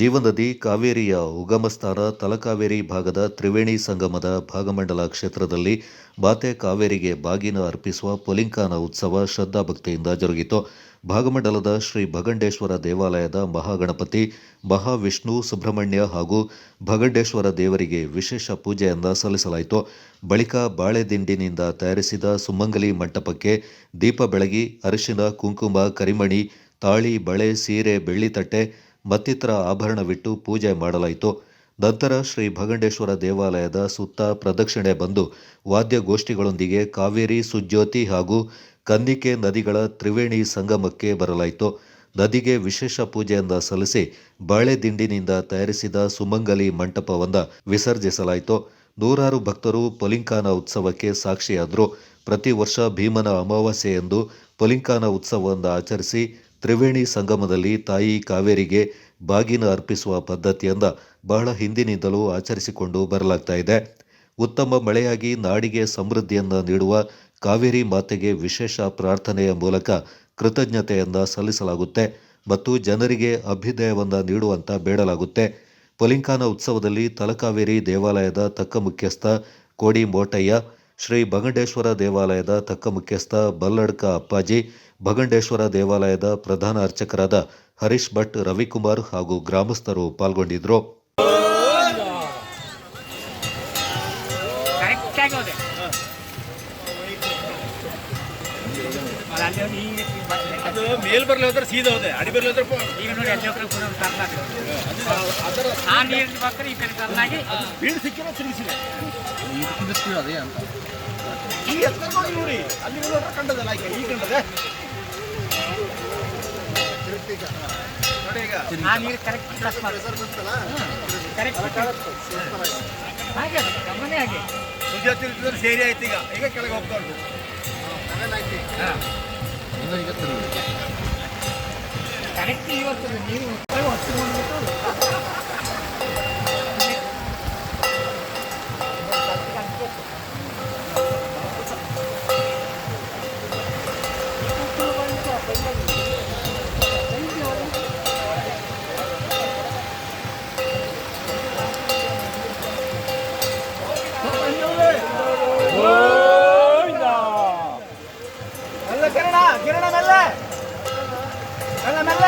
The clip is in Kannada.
ಜೀವನದಿ ಕಾವೇರಿಯ ಉಗಮಸ್ಥಾನ ತಲಕಾವೇರಿ ಭಾಗದ ತ್ರಿವೇಣಿ ಸಂಗಮದ ಭಾಗಮಂಡಲ ಕ್ಷೇತ್ರದಲ್ಲಿ ಬಾತೆ ಕಾವೇರಿಗೆ ಬಾಗಿನ ಅರ್ಪಿಸುವ ಪೊಲಿಂಕಾನ ಉತ್ಸವ ಶ್ರದ್ಧಾಭಕ್ತಿಯಿಂದ ಜರುಗಿತು. ಭಾಗಮಂಡಲದ ಶ್ರೀ ಭಗಂಡೇಶ್ವರ ದೇವಾಲಯದ ಮಹಾಗಣಪತಿ, ಮಹಾವಿಷ್ಣು ಸುಬ್ರಹ್ಮಣ್ಯ ಹಾಗೂ ಭಗಂಡೇಶ್ವರ ದೇವರಿಗೆ ವಿಶೇಷ ಪೂಜೆಯನ್ನ ಸಲ್ಲಿಸಲಾಯಿತು. ಬಳಿಕ ಬಾಳೆದಿಂಡಿನಿಂದ ತಯಾರಿಸಿದ ಸುಮಂಗಲಿ ಮಂಟಪಕ್ಕೆ ದೀಪ ಬೆಳಗಿ, ಅರಿಶಿನ, ಕುಂಕುಮ, ಕರಿಮಣಿ, ತಾಳಿ, ಬಳೆ, ಸೀರೆ, ಬೆಳ್ಳಿತಟ್ಟೆ ಮತ್ತಿತರ ಆಭರಣವಿಟ್ಟು ಪೂಜೆ ಮಾಡಲಾಯಿತು. ನಂತರ ಶ್ರೀ ಭಗಂಡೇಶ್ವರ ದೇವಾಲಯದ ಸುತ್ತ ಪ್ರದಕ್ಷಿಣೆ ಬಂದು ವಾದ್ಯಗೋಷ್ಠಿಗಳೊಂದಿಗೆ ಕಾವೇರಿ, ಸುಜ್ಯೋತಿ ಹಾಗೂ ಕನ್ನಿಕೆ ನದಿಗಳ ತ್ರಿವೇಣಿ ಸಂಗಮಕ್ಕೆ ಬರಲಾಯಿತು. ನದಿಗೆ ವಿಶೇಷ ಪೂಜೆಯನ್ನ ಸಲ್ಲಿಸಿ ಬಾಳೆದಿಂಡಿನಿಂದ ತಯಾರಿಸಿದ ಸುಮಂಗಲಿ ಮಂಟಪವನ್ನು ವಿಸರ್ಜಿಸಲಾಯಿತು. ನೂರಾರು ಭಕ್ತರು ಪೊಲಿಂಕಾನ ಉತ್ಸವಕ್ಕೆ ಸಾಕ್ಷಿಯಾದರು. ಪ್ರತಿ ವರ್ಷ ಭೀಮನ ಅಮಾವಾಸ್ಯೆಯಂದು ಪೊಲಿಂಕಾನ ಉತ್ಸವವನ್ನು ಆಚರಿಸಿ ತ್ರಿವೇಣಿ ಸಂಗಮದಲ್ಲಿ ತಾಯಿ ಕಾವೇರಿಗೆ ಬಾಗಿನ ಅರ್ಪಿಸುವ ಪದ್ಧತಿಯಿಂದ ಬಹಳ ಹಿಂದಿನಿಂದಲೂ ಆಚರಿಸಿಕೊಂಡು ಬರಲಾಗ್ತಾ ಇದೆ. ಉತ್ತಮ ಮಳೆಯಾಗಿ ನಾಡಿಗೆ ಸಮೃದ್ಧಿಯನ್ನು ನೀಡುವ ಕಾವೇರಿ ಮಾತೆಗೆ ವಿಶೇಷ ಪ್ರಾರ್ಥನೆಯ ಮೂಲಕ ಕೃತಜ್ಞತೆಯನ್ನು ಸಲ್ಲಿಸಲಾಗುತ್ತೆ ಮತ್ತು ಜನರಿಗೆ ಅಭ್ಯುದಯವನ್ನು ನೀಡುವಂತ ಬೇಡಲಾಗುತ್ತೆ. ಪೊಲಿಂಕಾನ ಉತ್ಸವದಲ್ಲಿ ತಲಕಾವೇರಿ ದೇವಾಲಯದ ತಕ್ಕ ಮುಖ್ಯಸ್ಥ ಕೋಡಿ ಮೋಟಯ್ಯ ಶ್ರೀ ಭಗಂಡೇಶ್ವರ ದೇವಾಲಯದ ತಕ್ಕ ಮುಖ್ಯಸ್ಥ ಬಲ್ಲಡ್ಕ ಅಪ್ಪಾಜಿ ಭಗಂಡೇಶ್ವರ ದೇವಾಲಯದ ಪ್ರಧಾನ ಅರ್ಚಕರಾದ ಹರೀಶ್ ಭಟ್ ರವಿಕುಮಾರ್ ಹಾಗೂ ಗ್ರಾಮಸ್ಥರು ಅದು- ಆ ನೀರಿನ ಈ ಕಡೆ ಅದೇ ಅಂತ. ಈ ಎತ್ತರ ನೋಡಿ ಅಲ್ಲಿ ನೋಡ್ರೆ ಕಂಡದಲ್ಲ ಈಗ ಈ ಕಂಡದೆ. ನೋಡಿ ಈಗ. ಆ ನೀರು ಕರೆಕ್ಟ್ ಪ್ಲಸ್ ಕರೆಕ್ಟ್ ಹಾಗೆ ಗಮನೇ ಹಾಗೆ. ಸೇರಿ ಆಯ್ತು ಈಗ. ಈಗ ಕೆಳಗೆ ಹೋಗ್ತಾ ಉಂಟು. ಕರೆಕ್ಟ್ ಇವತ್ತು ನೀರು ಹೊತ್ತು ಬಂದ್ಬಿಟ್ಟು கிரணா கிரணா மெல்ல. மெல்ல மெல்ல.